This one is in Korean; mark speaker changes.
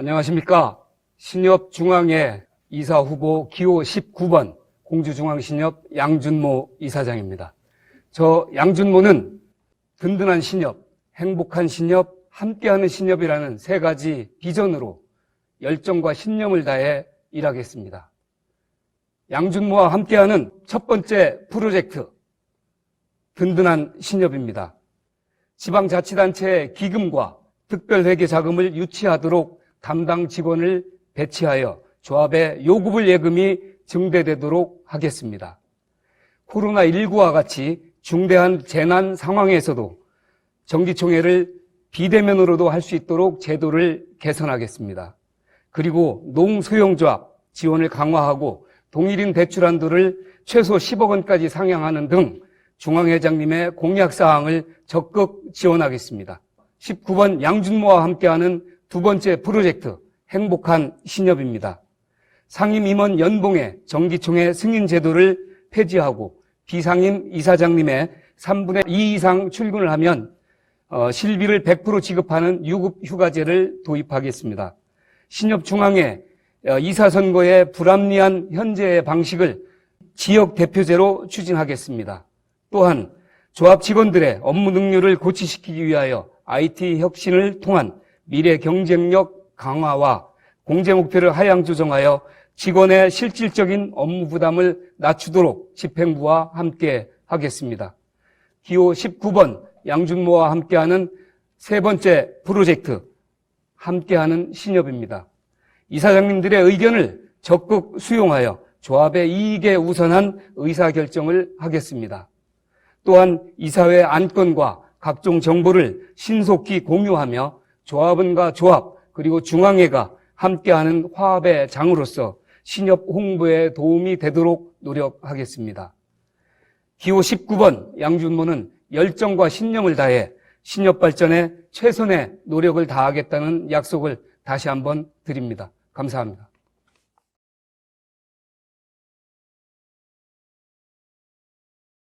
Speaker 1: 안녕하십니까. 신협중앙회 이사 후보 기호 19번 공주중앙신협 양준모 이사장입니다. 저 양준모는 든든한 신협, 행복한 신협, 함께하는 신협이라는 세 가지 비전으로 열정과 신념을 다해 일하겠습니다. 양준모와 함께하는 첫 번째 프로젝트, 든든한 신협입니다. 지방자치단체의 기금과 특별회계 자금을 유치하도록 담당 직원을 배치하여 조합의 요구불 예금이 증대되도록 하겠습니다. 코로나19와 같이 중대한 재난 상황에서도 정기총회를 비대면으로도 할 수 있도록 제도를 개선하겠습니다. 그리고 농소용조합 지원을 강화하고 동일인 대출 한도를 최소 10억 원까지 상향하는 등 중앙회장님의 공약 사항을 적극 지원하겠습니다. 19번 양준모와 함께하는 두 번째 프로젝트 행복한 신협입니다. 상임 임원 연봉의 정기총회 승인 제도를 폐지하고 비상임 이사장님의 3분의 2 이상 출근을 하면 어, 실비를 100% 지급하는 유급 휴가제를 도입하겠습니다. 신협 중앙회 어, 이사 선거의 불합리한 현재의 방식을 지역 대표제로 추진하겠습니다. 또한 조합 직원들의 업무 능률을 고취시키기 위하여 IT 혁신을 통한 미래 경쟁력 강화와 공제 목표를 하향 조정하여 직원의 실질적인 업무 부담을 낮추도록 집행부와 함께 하겠습니다. 기호 19번 양준모와 함께하는 세 번째 프로젝트 함께하는 신협입니다. 이사장님들의 의견을 적극 수용하여 조합의 이익에 우선한 의사결정을 하겠습니다. 또한 이사회 안건과 각종 정보를 신속히 공유하며 조합원과 조합 그리고 중앙회가 함께하는 화합의 장으로서 신협 홍보에 도움이 되도록 노력하겠습니다. 기호 19번 양준모는 열정과 신념을 다해 신협 발전에 최선의 노력을 다하겠다는 약속을 다시 한번 드립니다. 감사합니다.